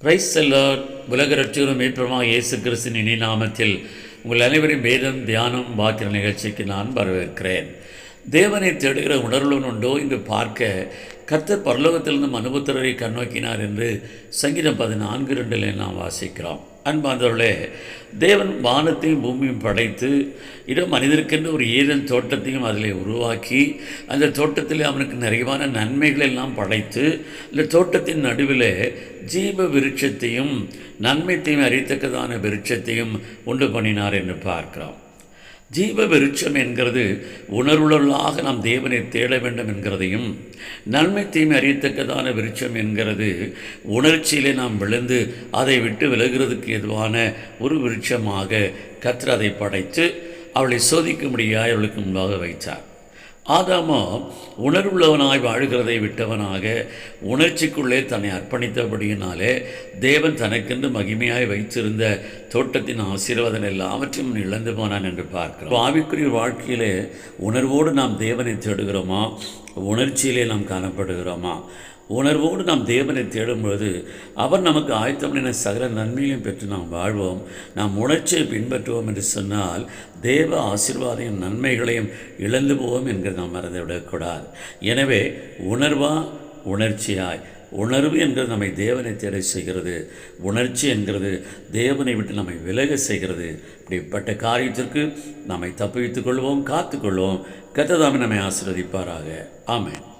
Price செல்லார் உலக ரட்சகரும் மீட்புறமாக இயேசு கிறிஸ்தின் இனி நாமத்தில் உங்கள் அனைவரின் வேதம் தியானம் வாக்கிற நிகழ்ச்சிக்கு நான் வரவேற்கிறேன். தேவனை தேடுகிற உணர்வுடன் உண்டோ? என்று பார்க்க கர்த்தர் பரலோகத்திலிருந்து மனுபுத்திரரை கண்ணோக்கினார் என்று சங்கீதம் பதினான்கு ரெண்டில் நாம் வாசிக்கிறோம். அன்பாந்தவர்களே தேவன் வானத்தையும் பூமியும் படைத்து இடம் மனிதருக்கென்று ஒரு ஈரன் தோட்டத்தையும் அதில் உருவாக்கி அந்த தோட்டத்தில் அவனுக்கு நிறைவான நன்மைகள் எல்லாம் படைத்து இந்த தோட்டத்தின் நடுவில் ஜீவ விருட்சத்தையும் நன்மைத்தையும் அறியத்தக்கதான விருட்சத்தையும் உண்டு பண்ணினார் என்று பார்க்கிறோம். ஜீவ விருட்சம் என்கிறது உணர்வுள்ளவர்களாக நாம் தேவனை தேட வேண்டும் என்கிறதையும் நன்மை தீமை அறியத்தக்கதான விருட்சம் என்கிறது உணர்ச்சியிலே நாம் விழுந்து அதை விட்டு விலகிறதுக்கு எதுவான ஒரு விருட்சமாக கத்திர அதை படைத்து அவளை சோதிக்கும்படியாக அவளுக்கு முன்பாக வைத்தார். ஆதாமோ உணர்வுள்ளவனாய் வாழ்கிறதை விட்டவனாக உணர்ச்சிக்குள்ளே தன்னை அர்ப்பணித்தபடியினாலே தேவன் தனக்கென்று மகிமையாய் வைத்திருந்த தோட்டத்தின் ஆசீர்வாதம் எல்லாவற்றையும் இழந்து போனான் என்று பார்க்கிறோம். ஆவிக்குரிய வாழ்க்கையிலே உணர்வோடு நாம் தேவனை தேடுகிறோமா? உணர்ச்சியிலே நாம் காணப்படுகிறோமா? உணர்வோடு நாம் தேவனை தேடும் பொழுது அவர் நமக்கு ஆயத்தமின சகல நன்மையும் பெற்று நாம் வாழ்வோம். நாம் உணர்ச்சியை பின்பற்றுவோம் என்று சொன்னால் தேவ ஆசீர்வாதையும் நன்மைகளையும் இழந்து போவோம் என்கிறது நாம் மறந்து விடக்கூடாது. எனவே உணர்வா உணர்ச்சியாய். உணர்வு என்கிறது நம்மை தேவனை தேட செய்கிறது. உணர்ச்சி என்கிறது தேவனை விட்டு நம்மை விலக செய்கிறது. இப்படிப்பட்ட காரியத்திற்கு நம்மை தப்புவித்துக் கொள்வோம் காத்துக்கொள்வோம் கத்ததாமே நம்மை ஆசீர்வதிப்பாராக. ஆமேன்.